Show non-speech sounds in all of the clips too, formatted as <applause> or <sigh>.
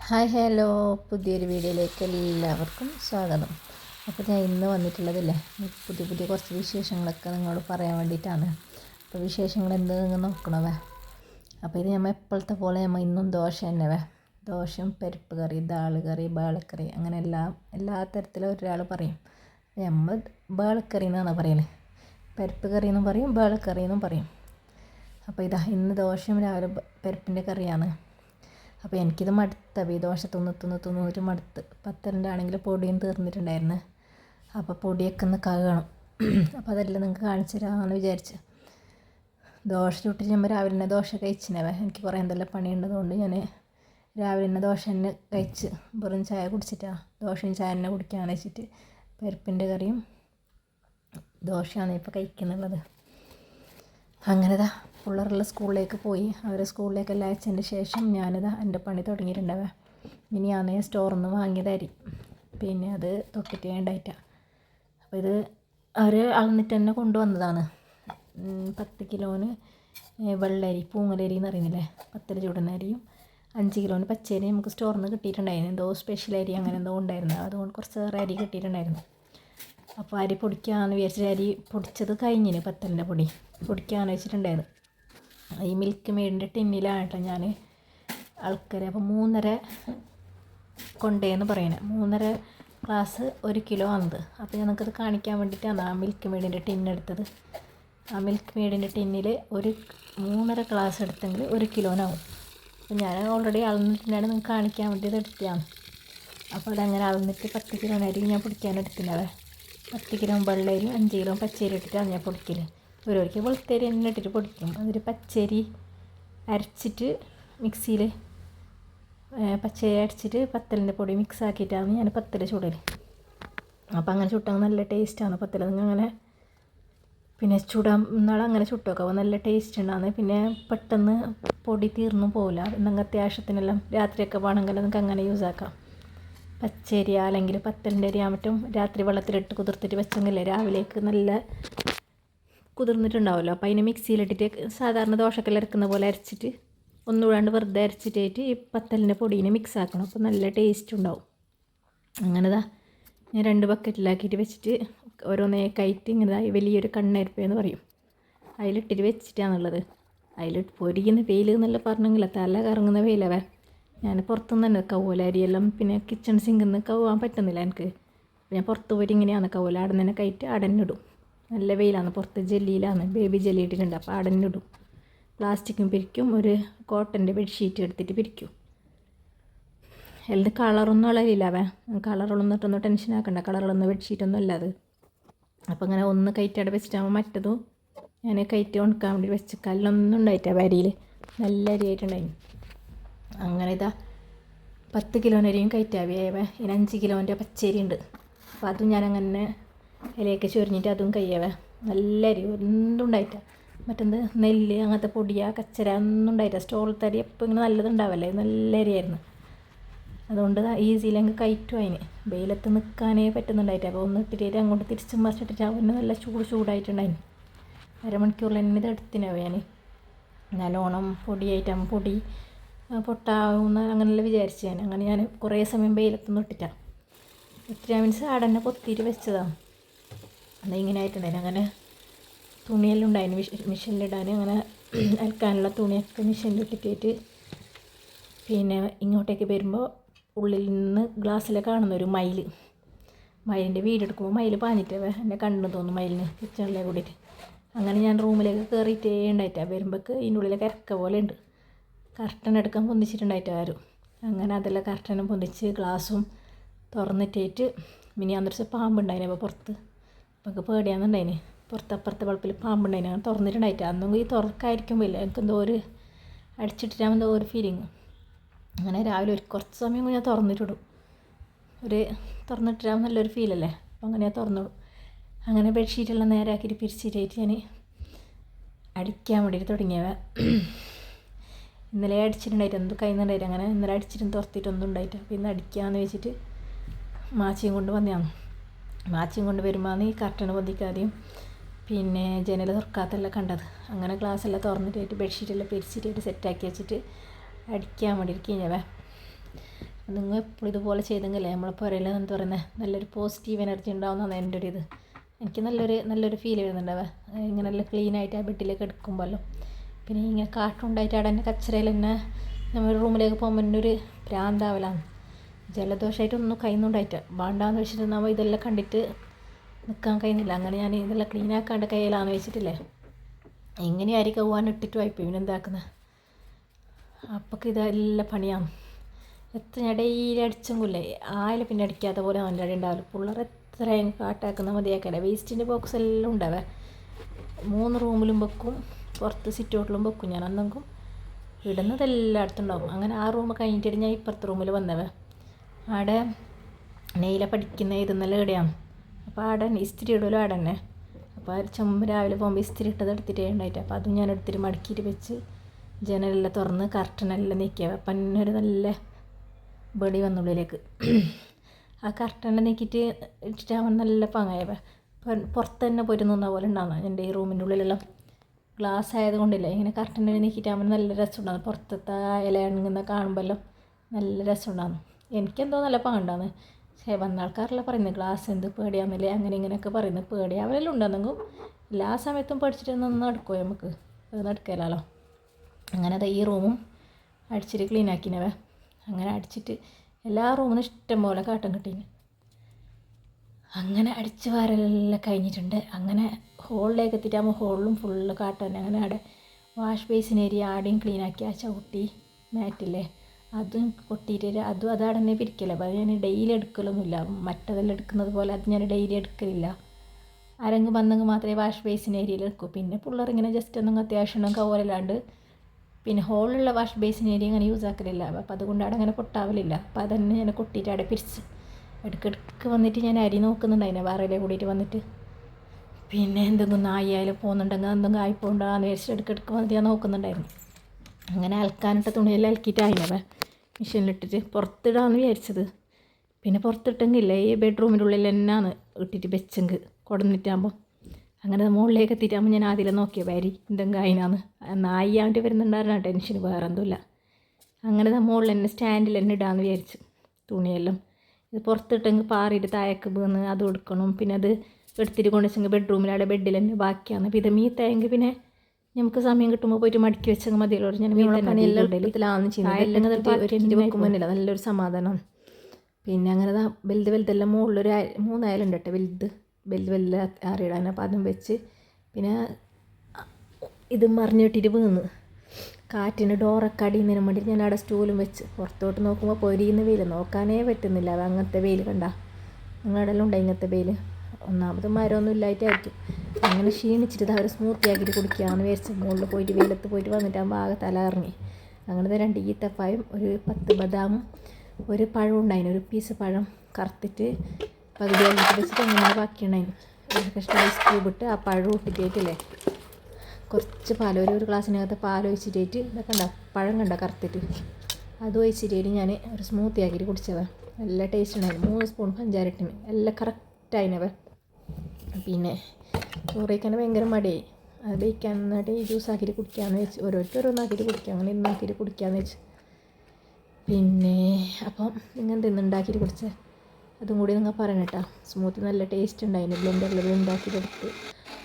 Hi hello. പുതിയൊരു വീഡിയോയിലേക്ക് എല്ലാവർക്കും സ്വാഗതം. അപ്പോൾ ഞാൻ ഇന്ന് വന്നിട്ടുള്ളതില്ലേ? പുതിയ പുതിയ കുറച്ച് വിശേഷങ്ങളൊക്കെ നിങ്ങളോട് പറയാൻ വേണ്ടിയിട്ടാണ്. അപ്പോൾ വിശേഷങ്ങൾ എന്ത് നിങ്ങൾ നോക്കണവേ? അപ്പോൾ ഇത് നമ്മൾ എപ്പോഴത്തെ പോലെ നമ്മൾ ഇന്നും ദോശ തന്നെവേ ദോശയും പരിപ്പ് കറി ദാൾ കറി ബാളക്കറി അങ്ങനെ എല്ലാ എല്ലാ തരത്തിലും ഒരാൾ പറയും. നമ്മൾ ബാളക്കറി എന്നാണ് പറയൽ. പരിപ്പ് കറി എന്നും പറയും ബാളക്കറി എന്നും പറയും. അപ്പോൾ ഇതാ ഇന്ന് ദോശയും രാവിലെ പരിപ്പിന്റെ കറിയാണ്. അപ്പോൾ എനിക്കിത് മടുത്ത. ഈ ദോശ തിന്ന് തിന്ന് ഒരു മടുത്ത്. പത്തലിന്റെ ആണെങ്കിൽ പൊടിയും തീർന്നിട്ടുണ്ടായിരുന്നു. അപ്പോൾ പൊടിയൊക്കെ ഒന്ന് കഴുകണം. അപ്പോൾ അതെല്ലാം നിങ്ങൾക്ക് കാണിച്ചു തരാമെന്ന് വിചാരിച്ചു. ദോശ ചുട്ടിട്ട് ഞാൻ രാവിലെ തന്നെ ദോശ കഴിച്ചിനവേ എനിക്ക് കുറേ എന്തെല്ലാം പണിയുണ്ടതുകൊണ്ട് ഞാൻ രാവിലെ തന്നെ ദോശ തന്നെ കഴിച്ച് വെറും ചായ കുടിച്ചിട്ടാണ് ദോശയും ചായ തന്നെ കുടിക്കാന്ന് വെച്ചിട്ട് പരിപ്പിന്റെ കറിയും ദോശയാണ് ഇപ്പോൾ കഴിക്കുന്നുള്ളത്. അങ്ങനെതാ. പിള്ളേരെല്ലാം സ്കൂളിലേക്ക് പോയി. അവരെ സ്കൂളിലേക്കെല്ലാം അയച്ചതിന് ശേഷം ഞാനിത് എന്റെ പണി തുടങ്ങിയിട്ടുണ്ടാവേ ഇനി ഞാൻ സ്റ്റോറിൽ നിന്ന് വാങ്ങിയതായിരിക്കും പിന്നെ അത് തൊട്ടിട്ട് വേണ്ടായിട്ടാണ് അപ്പോൾ ഇത് അവർ അളന്നിട്ട് തന്നെ കൊണ്ടുവന്നതാണ്. പത്ത് കിലോന് വെള്ളരി പൂങ്ങലരി എന്ന് അറിയുന്നില്ലേ പത്തര ചൂടനരിയും അഞ്ച് കിലോന് പച്ചരി നമുക്ക് സ്റ്റോറിൽ നിന്ന് കിട്ടിയിട്ടുണ്ടായിരുന്നു. എന്തോ സ്പെഷ്യൽ അരി അങ്ങനെ എന്തോ ഉണ്ടായിരുന്നു. അതുകൊണ്ട് കുറച്ച് വേറെ അരി കിട്ടിയിട്ടുണ്ടായിരുന്നു. അപ്പോൾ അരി പൊടിക്കാമെന്ന് വിചാരിച്ചിട്ട് അരി പൊടിച്ചത് കഴിഞ്ഞിന് പത്തലിന്റെ പൊടി. പൊടിക്കാമെന്ന് വെച്ചിട്ടുണ്ടായിരുന്നു. ഈ മിൽക്ക് മെയ്ഡിന്റെ ടിന്നിലാണ് കേട്ടോ ഞാൻ ആൾക്കാർ അപ്പോൾ മൂന്നര കൊണ്ടേന്ന് പറയുന്നത് മൂന്നര ഗ്ലാസ് ഒരു കിലോ ആണത്. അപ്പോൾ ഞങ്ങൾക്കത് കാണിക്കാൻ വേണ്ടിയിട്ടാണ് ആ മിൽക്ക് മെയ്ഡിന്റെ ടിന്നെടുത്തത് ആ മിൽക്ക് മെയ്ഡിന്റെ ടിന്നിൽ ഒരു മൂന്നര ഗ്ലാസ് എടുത്തെങ്കിൽ ഒരു കിലോനാവും അപ്പോൾ ഞാൻ ഓൾറെഡി അളന്നിട്ടുണ്ടാണ് നിങ്ങൾക്ക് കാണിക്കാൻ വേണ്ടിയത് എടുത്തതാണ്. അപ്പോൾ അതങ്ങനെ അളന്നിട്ട് പത്ത് കിലോ അരി ഞാൻ പിടിക്കാൻ എടുക്കുന്നത് പത്ത് കിലോ വെള്ളയിലും അഞ്ച് കിലോ പച്ചരി ഇട്ടിട്ടാണ് ഞാൻ പൊടിക്കൽ ഓരോരിക്കൽ വെളുത്തരി തന്നെ ഇട്ടിട്ട് പൊടിക്കും. അതൊരു പച്ചരി അരച്ചിട്ട് മിക്സിയിൽ പച്ചരി അരച്ചിട്ട് പത്തലിന്റെ പൊടി മിക്സ് ആക്കിയിട്ടാണ് ഞാൻ പത്തൽ ചുടൽ അപ്പോൾ അങ്ങനെ ചുട്ടാൽ നല്ല ടേസ്റ്റാണ് പത്തൽ അങ്ങനെ പിന്നെ ചുടാൻ നാളെ അങ്ങനെ ചുട്ടൊക്കെ നല്ല ടേസ്റ്റ് ഉണ്ടാകുന്നു പിന്നെ പെട്ടെന്ന് പൊടി തീർന്നു പോകില്ല എന്തെങ്കിലും അത്യാവശ്യത്തിനെല്ലാം രാത്രിയൊക്കെ വേണമെങ്കിൽ നിങ്ങൾക്ക് അങ്ങനെ യൂസ് ആക്കാം. പച്ചരി അല്ലെങ്കിൽ പത്തലിന്റെ അരി പറ്റും രാത്രി വെള്ളത്തിലിട്ട് കുതിർത്തിട്ട് വെച്ചെങ്കിലേ രാവിലേക്ക് നല്ല കുതിർന്നിട്ടുണ്ടാവുമല്ലോ അപ്പോൾ അതിനെ മിക്സിയിലിട്ടിട്ട് സാധാരണ ദോശക്കല്ല് ഇറക്കുന്ന പോലെ അരച്ചിട്ട് ഒന്നുകൂടാണ്ട് വെറുതെ അരച്ചിട്ടായിട്ട് ഈ പത്തലിന്റെ പൊടീനെ മിക്സ് ആക്കണം അപ്പോൾ നല്ല ടേസ്റ്റ് ഉണ്ടാവും അങ്ങനെതാ ഞാൻ രണ്ട് ബക്കറ്റിലാക്കിയിട്ട് വെച്ചിട്ട് ഓരോന്നേ കയറ്റി ഇങ്ങനെ വലിയൊരു കണ്ണരിപ്പെന്ന് പറയും. അതിലിട്ടിട്ട് വെച്ചിട്ടാണുള്ളത്. അതിലിട്ട് പൊരിക്കുന്ന വെയിൽ എന്നല്ല പറഞ്ഞെങ്കില തല കറങ്ങുന്ന വെയിലവേ ഞാൻ പുറത്തുനിന്ന് തന്നെ കൗവല അരിയെല്ലാം പിന്നെ കിച്ചൺ സിങ്കിൽ നിന്ന് കൗവാൻ പറ്റുന്നില്ല എനിക്ക്. ഞാൻ പുറത്ത് പോയിട്ട് ഇങ്ങനെയാണ് കവ്വല. അവിടെ നിന്ന് കയറ്റി അടഞ്ഞിടും. നല്ല വെയിലാണ്. പുറത്ത് ജെല്ലിയിലാണ്. ബേബി ജെല്ലി ഇട്ടിട്ടുണ്ട്. അപ്പോൾ അടഞ്ഞിടും പ്ലാസ്റ്റിക്കും പിരിക്കും. ഒരു കോട്ടന്റെ ബെഡ്ഷീറ്റ് എടുത്തിട്ട് പിരിക്കും. എല്ലാം കളറൊന്നും വളരില്ലാവേ കളറുള്ളൊന്നിട്ടൊന്നും ടെൻഷൻ ആക്കണ്ട. കളറുള്ളൊന്നും ബെഡ്ഷീറ്റൊന്നും അല്ല അത്. അപ്പോൾ അങ്ങനെ ഒന്ന് കയറ്റി അവിടെ വെച്ചിട്ടാകുമ്പോൾ മറ്റതും ഞാൻ കയറ്റി ഉണക്കാൻ വേണ്ടി വെച്ച്. കല്ലൊന്നും ഉണ്ടായിട്ടാ വരിയിൽ നല്ല അരിയായിട്ടുണ്ടായിരുന്നു അങ്ങനെ ഇതാ പത്ത് കിലോന്റെ അരിയും കയറ്റാവിയായവ ഇനി അഞ്ച് കിലോന്റെ പച്ചരി ഉണ്ട്. അപ്പോൾ അതും ഞാൻ അങ്ങനെ ഇലയൊക്കെ ചൊരിഞ്ഞിട്ട് അതും കയ്യവേ. നല്ല അരി ഒന്നും ഉണ്ടായിട്ട. മറ്റെന്ത്? നെല്ല് അങ്ങനത്തെ പൊടിയ കച്ചര ഒന്നും ഉണ്ടായിട്ട. സ്റ്റോളത്തെ അരി എപ്പോൾ ഇങ്ങനെ നല്ലതുണ്ടാവല്ലേ നല്ല അരിയായിരുന്നു. അതുകൊണ്ട് ഈസിയിൽ അങ്ങ് കയറ്റും അതിന്. വെയിലത്ത് നിൽക്കാനേ പറ്റുന്നുണ്ടായിട്ട്. അപ്പോൾ ഒന്ന് ഇട്ടിട്ട് അങ്ങോട്ട് തിരിച്ചും മറിച്ചിട്ടിട്ട് അവന് നല്ല ചൂട് ചൂടായിട്ടുണ്ടായിന്. അരമണിക്കൂറിൽ തന്നെ ഇത് എടുത്തിനാവേ ഞാൻ നല്ലോണം പൊടിയായിട്ടാകുമ്പോൾ പൊടി പൊട്ടാവുന്ന അങ്ങനെയല്ല വിചാരിച്ചു ഞാൻ. അങ്ങനെ ഞാൻ കുറേ സമയം വെയിലത്തൊന്നും ഇട്ടിട്ടാണ് ഇത്തിരി മീൻസ് ആടെ തന്നെ പൊത്തിയിട്ട് വെച്ചതാണ് അത് ഇങ്ങനെ ആയിട്ടുണ്ടായിരുന്നു അങ്ങനെ തുണിയെല്ലാം ഉണ്ടായിരുന്നു മിഷ മിഷീനിലിടാൻ അങ്ങനെ <clears throat> അലക്കാനുള്ള തുണിയൊക്കെ മിഷനിലിട്ടിട്ട് പിന്നെ ഇങ്ങോട്ടേക്ക് വരുമ്പോൾ ഉള്ളിൽ നിന്ന് ഗ്ലാസ്സിലെ കാണുന്ന ഒരു മയിൽ മയിലിന്റെ വീടെടുക്കുമ്പോൾ മയിൽ പാഞ്ഞിട്ട് എന്നെ കണ്ണു തോന്നും മയിലിന് കിച്ചണിലെ കൂടിയിട്ട്. അങ്ങനെ ഞാൻ റൂമിലേക്ക് കയറിയിട്ടേ ഉണ്ടായിട്ടാണ് വരുമ്പോൾ ഇതിന്റെ ഉള്ളിലെ ഇറക്ക പോലെ ഉണ്ട്. കർട്ടൻ എടുക്കാൻ പൊന്തിച്ചിട്ടുണ്ടായിട്ട് ആരും അങ്ങനെ അതെല്ലാം കർട്ടനും പൊന്തിച്ച് ഗ്ലാസും തുറന്നിട്ടേറ്റ് മിനി അന്നൊരു ദിവസം പാമ്പുണ്ടായിന് അപ്പോൾ പുറത്ത് അപ്പോൾ പേടിയാണെന്നുണ്ടായിന് പുറത്തപ്പുറത്തെ വളപ്പിൽ പാമ്പുണ്ടായിന്. അങ്ങനെ തുറന്നിട്ടുണ്ടായിട്ട്. അന്നും ഈ തുറക്കായിരിക്കുമ്പോൾ എനിക്ക് എന്തോ ഒരു അടിച്ചിട്ടിട്ടാകുമ്പോൾ എന്തോ ഒരു ഫീലിങ് അങ്ങനെ രാവിലെ ഒരു കുറച്ച് സമയം ഞാൻ തുറന്നിട്ടിടും. ഒരു തുറന്നിട്ടിട്ടാകുമ്പോൾ നല്ലൊരു ഫീലല്ലേ അപ്പോൾ അങ്ങനെ ഞാൻ തുറന്നിടും. അങ്ങനെ ബെഡ്ഷീറ്റെല്ലാം നേരാക്കിയിട്ട് പിരിച്ചിട്ടായിട്ട് ഞാൻ അടിക്കാൻ വേണ്ടിയിട്ട് തുടങ്ങിയവ. ഇന്നലെ അടിച്ചിട്ടുണ്ടായിട്ട്. എന്ത് കഴിയുന്നുണ്ടായിട്ട് അങ്ങനെ ഇന്നലെ അടിച്ചിട്ടും തുറത്തിട്ടൊന്നും ഉണ്ടായിട്ട് അപ്പോൾ ഇന്ന് അടിക്കാമെന്ന് വെച്ചിട്ട് മാച്ചിയും കൊണ്ട് വന്നതാണ്. മാച്ചിയും കൊണ്ട് വരുമ്പോൾ ഈ കർട്ടൺ പൊന്തിക്കാതെയും പിന്നെ ജനൽ തുറക്കാത്തെല്ലാം കണ്ടത്. അങ്ങനെ ഗ്ലാസ് എല്ലാം തുറന്നിട്ടായിട്ട് ബെഡ്ഷീറ്റെല്ലാം പിരിച്ചിട്ടായിട്ട് സെറ്റാക്കി വെച്ചിട്ട് അടിക്കാൻ വേണ്ടി കഴിഞ്ഞവേ നിങ്ങൾ എപ്പോഴും ഇതുപോലെ ചെയ്തെങ്കിലേ നമ്മളെ പുരയിൽ എന്താ പറയുന്നത് നല്ലൊരു പോസിറ്റീവ് എനർജി ഉണ്ടാവുന്നതാണ് എന്റെ ഒരു ഇത്. എനിക്ക് നല്ലൊരു നല്ലൊരു ഫീൽ വരുന്നുണ്ടാവുക ഇങ്ങനെ നല്ല ക്ലീൻ ആയിട്ട് ആ ബെഡിലേക്ക് എടുക്കുമ്പോഴല്ലോ. പിന്നെ ഇങ്ങനെ കാട്ടുണ്ടായിട്ട് അവിടെ തന്നെ കച്ചറയിൽ തന്നെ നമ്മൾ റൂമിലേക്ക് പോകുമ്പോൾ ഒരു ഭ്രാന്താവലാണ് ജലദോഷമായിട്ടൊന്നും കഴിയുന്നുണ്ടായിട്ട് വേണ്ടാന്ന് വെച്ചിട്ട് നമ്മൾ ഇതെല്ലാം കണ്ടിട്ട് നിൽക്കാൻ കഴിയുന്നില്ല. അങ്ങനെ ഞാൻ ഇതെല്ലാം ക്ലീൻ ആക്കാണ്ട് കയ്യിലാന്ന് വെച്ചിട്ടില്ലേ. എങ്ങനെയായിരിക്കും പോകാൻ ഇട്ടിട്ട് വായ്പ ഇവനെന്താക്കുന്നത് അപ്പൊക്ക് ഇതെല്ലാം പണിയാണ്. എത്ര ഞാൻ ഡെയിലി അടിച്ചെങ്കിലേ ആയാലും പിന്നെ അടിക്കാത്ത പോലെ നല്ല അടി ഉണ്ടാവില്ല പിള്ളേർ എത്രയും കാട്ടാക്കുന്ന മതിയാക്കല വേസ്റ്റിന്റെ ബോക്സ് എല്ലാം ഉണ്ടാവേ. മൂന്ന് റൂമിലും വെക്കും പുറത്ത് സിറ്റ് ഔട്ടിലും വെക്കും. ഞാൻ അന്നെങ്കും ഇടുന്നത് എല്ലായിടത്തും ഉണ്ടാവും. അങ്ങനെ ആ റൂം കഴിഞ്ഞിട്ട് ഞാൻ ഇപ്പുറത്തെ റൂമിൽ വന്നവേ. അവിടെ നെയ്ല പഠിക്കുന്ന ഇരുന്നല്ല ഇവിടെയാണ് അപ്പോൾ ആടെ ഇസ്തിരി ഇടുമല്ലോ ആടെ തന്നെ അപ്പോൾ ചുമ രാവിലെ പോകുമ്പോൾ ഇസ്തിരി ഇട്ടത് എടുത്തിട്ടേ ഉണ്ടായിട്ട്. അപ്പോൾ അതും ഞാൻ എടുത്തിട്ട് മടക്കിയിട്ട് വെച്ച് ജനലെല്ലാം തുറന്ന് കർട്ടനെല്ലാം നീക്കിയ അപ്പം ഒരു നല്ല ബടി വന്നുള്ളിലേക്ക് ആ കർട്ടനെ നീക്കിയിട്ട് ഇട്ടിട്ട് അവൻ നല്ല പങ്ങായ പുറത്ത് തന്നെ പോയിട്ട് പോലെ ഉണ്ടാകുന്ന എന്റെ ഈ റൂമിന്റെ ഉള്ളിലെല്ലാം. ഗ്ലാസ് ആയതുകൊണ്ടില്ല ഇങ്ങനെ കർട്ടനെ നീക്കിയിട്ട് അവൻ നല്ല രസമുണ്ടാകുന്നു പുറത്തത്തെ ഇല ഇണങ്ങുന്ന എല്ലാം നല്ല രസമുണ്ടാകുന്നു എനിക്കെന്തോ നല്ല പാണ്ടാന്ന് പക്ഷേ വന്ന ആൾക്കാരെല്ലാം പറയുന്നത് ക്ലാസ് എന്ത് പേടിയാമല്ലേ അങ്ങനെ ഇങ്ങനെയൊക്കെ പറയുന്നത്. പേടിയാവലെല്ലാം ഉണ്ടെന്നെങ്കിൽ എല്ലാ സമയത്തും പഠിച്ചിട്ട് നിന്ന് നടക്കുമോ നമുക്ക്? നടക്കില്ലല്ലോ അങ്ങനെ അത് ഈ റൂമും അടിച്ചിട്ട് ക്ലീൻ ആക്കിനവേ. അങ്ങനെ അടിച്ചിട്ട് എല്ലാ റൂമിനും ഇഷ്ടം പോലെ കാട്ടം കിട്ടീന്. അങ്ങനെ അടിച്ച് വാരലെല്ലാം കഴിഞ്ഞിട്ടുണ്ട്. അങ്ങനെ ഹോളിലേക്ക് എത്തിയിട്ടാകുമ്പോൾ ഹോളിലും ഫുള്ള് കാട്ടന്നെ അങ്ങനെ അവിടെ വാഷ് ബേസിൻ ഏരിയ ആടെയും ക്ലീൻ ആക്കി ആ ചവിട്ടി മാറ്റില്ലേ? അതും കൊട്ടിയിട്ട് അതും അതാണ് തന്നെ പിരിക്കല അപ്പോൾ അത് ഞാൻ ഡെയിലി എടുക്കലൊന്നുമില്ല. മറ്റതെല്ലാം എടുക്കുന്നത് പോലെ അത് ഞാൻ ഡെയിലി എടുക്കലില്ല. ആരെങ്കിലും വന്നെങ്കിൽ മാത്രമേ വാഷ് ബേസിൻ ഏരിയയിൽ എടുക്കൂ. പിന്നെ പിള്ളേർ ഇങ്ങനെ ജസ്റ്റ് ഒന്നും അത്യാവശ്യം കവറില്ലാണ്ട് പിന്നെ ഹോളിലുള്ള വാഷ് ബേസിൻ ഏരിയ അങ്ങനെ യൂസ് ആക്കലില്ല. അപ്പോൾ അതുകൊണ്ട് അവിടെ അങ്ങനെ പൊട്ടാവലില്ല. അപ്പോൾ അതന്നെ ഞാൻ കൊട്ടിയിട്ട് അവിടെ പിരിച്ച് ഇടയ്ക്കിടയ്ക്ക് വന്നിട്ട് ഞാൻ അരി നോക്കുന്നുണ്ടായിരുന്നു വേറെ കൂടിയിട്ട് വന്നിട്ട്. പിന്നെ എന്തെങ്കിലും നായാലും പോകുന്നുണ്ടെങ്കിൽ എന്തെങ്കിലും ആയിപ്പോണ്ടോ എന്ന് വിചാരിച്ചിട്ട് ഇടയ്ക്കിടയ്ക്ക് വന്നിട്ട് ഞാൻ നോക്കുന്നുണ്ടായിരുന്നു. അങ്ങനെ അലക്കാനിട്ട തുണിയെല്ലാം അലക്കിയിട്ടായിനവ മെഷീനിലിട്ടിട്ട് പുറത്തിടാന്ന് വിചാരിച്ചത്. പിന്നെ പുറത്തിട്ടെങ്കില്ലേ ഈ ബെഡ്റൂമിനുള്ളിൽ എന്നാന്ന് ഇട്ടിട്ട് വെച്ചെങ്കിൽ കൊടുന്നിട്ടാകുമ്പോൾ അങ്ങനെ മുകളിലേക്ക് എത്തിയിട്ടാകുമ്പോൾ ഞാൻ ആദ്യം നോക്കിയ വരി എന്തെങ്കിലും അതിനാന്ന് നായി വരുന്നുണ്ടായിരുന്ന ടെൻഷൻ വേറെ എന്തുമില്ല അങ്ങനെ മുകളിൽ തന്നെ സ്റ്റാൻഡിൽ തന്നെ ഇടാന്ന് വിചാരിച്ചു തുണിയെല്ലാം. ഇത് പുറത്തിട്ടെങ്കിൽ പാറിയിട്ട് താഴേക്ക് വീണ് അത് കൊടുക്കണം പിന്നെ അത് എടുത്തിട്ട് കൊണ്ടുവച്ചെങ്കിൽ ബെഡ്റൂമിൽ അവിടെ ബെഡിൽ തന്നെ ബാക്കിയാണ് പിന്നെ മീത്തായെങ്കിൽ പിന്നെ നമുക്ക് സമയം കിട്ടുമ്പോൾ പോയിട്ട് മടക്കി വെച്ചെങ്കിൽ മതിയല്ലോ ഞാൻ വെക്കുമ്പോഴല്ല നല്ലൊരു സമാധാനം. പിന്നെ അങ്ങനെ വലുത് വലുതെല്ലാം മുകളിലൊരു മൂന്നായാലുണ്ട് കേട്ടോ വലുത്. വലുത് വലുത് അറിയിടാൻ അപ്പോൾ അതും വെച്ച് പിന്നെ ഇത് മറിഞ്ഞിട്ടിട്ട് വീണ്. കാറ്റിന് ഡോറൊക്കെ അടിയുന്നതിന് വേണ്ടി ഞാൻ അവിടെ സ്റ്റൂലും വെച്ച് പുറത്തോട്ട് നോക്കുമ്പോൾ പൊരിയുന്ന വെയിൽ. നോക്കാനേ പറ്റുന്നില്ല. അത് അങ്ങനത്തെ വെയിൽ കണ്ട. നിങ്ങളുടെ എല്ലാം ഉണ്ട് ഇങ്ങനത്തെ വെയിൽ? ഒന്നാമത് മരമൊന്നും ഇല്ലായിട്ടായിരിക്കും. അങ്ങനെ ക്ഷീണിച്ചിട്ട് അവർ സ്മൂത്തി ആക്കിയിട്ട് കുടിക്കാമെന്ന് വിചാരിച്ച് മുകളിൽ പോയിട്ട് വെയിലത്ത് പോയിട്ട് വന്നിട്ട് ആ ആകെ തല ഇറങ്ങി അങ്ങനത്തെ രണ്ട് ഈത്തപ്പായും ഒരു പത്ത് ബദാമും ഒരു പഴം ഉണ്ടായിരുന്നു ഒരു പീസ് പഴം കറുത്തിട്ട് പകുതി ആക്കിയിട്ട് വെച്ചിട്ട് അങ്ങനെ ബാക്കിയുണ്ടായിരുന്നു ഒരു ഐസ് ക്യൂബ് ഇട്ട് ആ പഴം ഇട്ടിട്ടേറ്റില്ലേ കുറച്ച് പാൽ ഒരു ഒരു ഗ്ലാസ്സിനകത്ത് പാൽ ഒഴിച്ചിട്ടേറ്റ് ഇതൊക്കെ ഉണ്ടോ പഴം കണ്ടോ കറുത്തിട്ട്? അത് ഒഴിച്ചിട്ടേറ്റ് ഞാൻ ഒരു സ്മൂത്തി ആക്കിയിട്ട് കുടിച്ചതാണ് നല്ല ടേസ്റ്റ് ഉണ്ടായിരുന്നു മൂന്ന് സ്പൂൺ പഞ്ചാരട്ടിന് എല്ലാം കറക്റ്റായിനവ പിന്നെ ചോറ് കഴിക്കാൻ ഭയങ്കര മടിയായി. അത് ബേക്കാൻ എന്നിട്ട് ഈ ജ്യൂസ് ആക്കിയിട്ട് കുടിക്കാമെന്ന് വെച്ച് ഓരോരുത്തർ ഓരോന്നാക്കിയിട്ട് കുടിക്കാം. അങ്ങനെ ഇന്നാക്കിയിട്ട് കുടിക്കാമെന്ന് വെച്ച്. പിന്നെ അപ്പം ഇങ്ങനത്തെ ഇന്നുണ്ടാക്കിയിട്ട് കുടിച്ച്? അതും കൂടി നിങ്ങൾ പറയണം കേട്ടോ. സ്മൂത്തി നല്ല ടേസ്റ്റ് ഉണ്ടായിരുന്നു ബ്ലെൻഡറിൽ ഉണ്ടാക്കിയിട്ടെടുത്ത്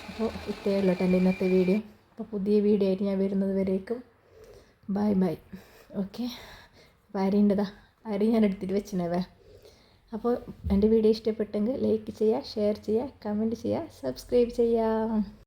അപ്പോൾ ഇത്രയേ ഉള്ളൂ കേട്ടോ എന്റെ ഇന്നത്തെ വീഡിയോ അപ്പോൾ പുതിയ വീഡിയോ ആയിട്ട് ഞാൻ വരുന്നത് വരേക്കും. ബൈ ബൈ ഓക്കെ അപ്പോൾ അരിന്റെതാ അരി ഞാൻ എടുത്തിട്ട് വെച്ചിനവേ അപ്പോൾ എന്റെ വീഡിയോ ഇഷ്ടപ്പെട്ടെങ്കിൽ ലൈക്ക് ചെയ്യുക ഷെയർ ചെയ്യുക കമന്റ് ചെയ്യുക സബ്സ്ക്രൈബ് ചെയ്യുക.